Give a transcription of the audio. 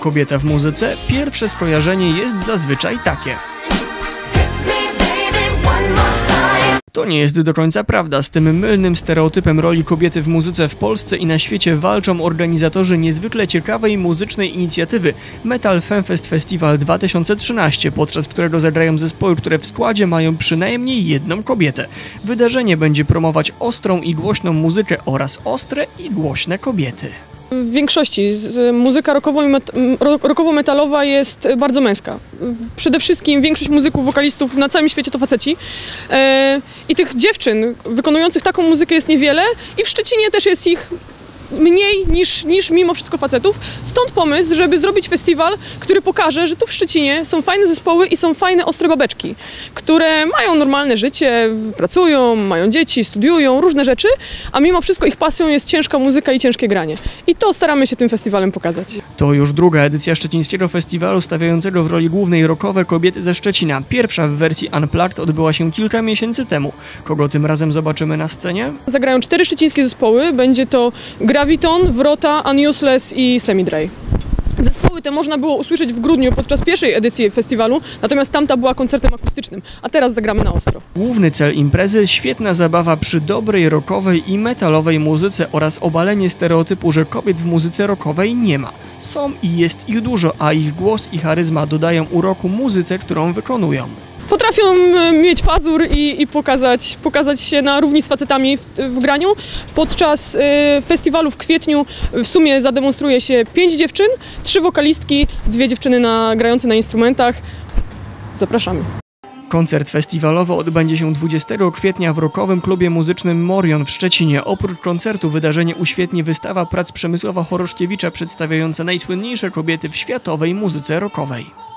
Kobieta w muzyce, pierwsze skojarzenie jest zazwyczaj takie. To nie jest do końca prawda. Z tym mylnym stereotypem roli kobiety w muzyce w Polsce i na świecie walczą organizatorzy niezwykle ciekawej muzycznej inicjatywy Metal Femfest Festival 2013, podczas którego zagrają zespoły, które w składzie mają przynajmniej jedną kobietę. Wydarzenie będzie promować ostrą i głośną muzykę oraz ostre i głośne kobiety. W większości muzyka rockowo-metalowa jest bardzo męska. Przede wszystkim większość muzyków, wokalistów na całym świecie to faceci. E, I tych dziewczyn wykonujących taką muzykę jest niewiele i w Szczecinie też jest ich mniej niż, niż mimo wszystko facetów. Stąd pomysł, żeby zrobić festiwal, który pokaże, że tu w Szczecinie są fajne zespoły i są fajne ostre babeczki, które mają normalne życie, pracują, mają dzieci, studiują, różne rzeczy, a mimo wszystko ich pasją jest ciężka muzyka i ciężkie granie. I to staramy się tym festiwalem pokazać. To już druga edycja szczecińskiego festiwalu stawiającego w roli głównej rockowe kobiety ze Szczecina. Pierwsza w wersji Unplugged odbyła się kilka miesięcy temu. Kogo tym razem zobaczymy na scenie? Zagrają cztery szczecińskie zespoły. Będzie to Graviton, Wrota, Unuseless i Semidray. Zespoły te można było usłyszeć w grudniu podczas pierwszej edycji festiwalu, natomiast tamta była koncertem akustycznym, a teraz zagramy na ostro. Główny cel imprezy świetna zabawa przy dobrej rockowej i metalowej muzyce oraz obalenie stereotypu, że kobiet w muzyce rockowej nie ma. Są i jest ich dużo, a ich głos i charyzma dodają uroku muzyce, którą wykonują. Potrafią mieć pazur i, i pokazać, pokazać się na równi z facetami w, w graniu. Podczas e, festiwalu w kwietniu w sumie zademonstruje się pięć dziewczyn, trzy wokalistki, dwie dziewczyny na, grające na instrumentach. Zapraszamy. Koncert festiwalowy odbędzie się 20 kwietnia w rockowym klubie muzycznym Morion w Szczecinie. Oprócz koncertu wydarzenie uświetni wystawa prac Przemysława Choroszkiewicza przedstawiająca najsłynniejsze kobiety w światowej muzyce rockowej.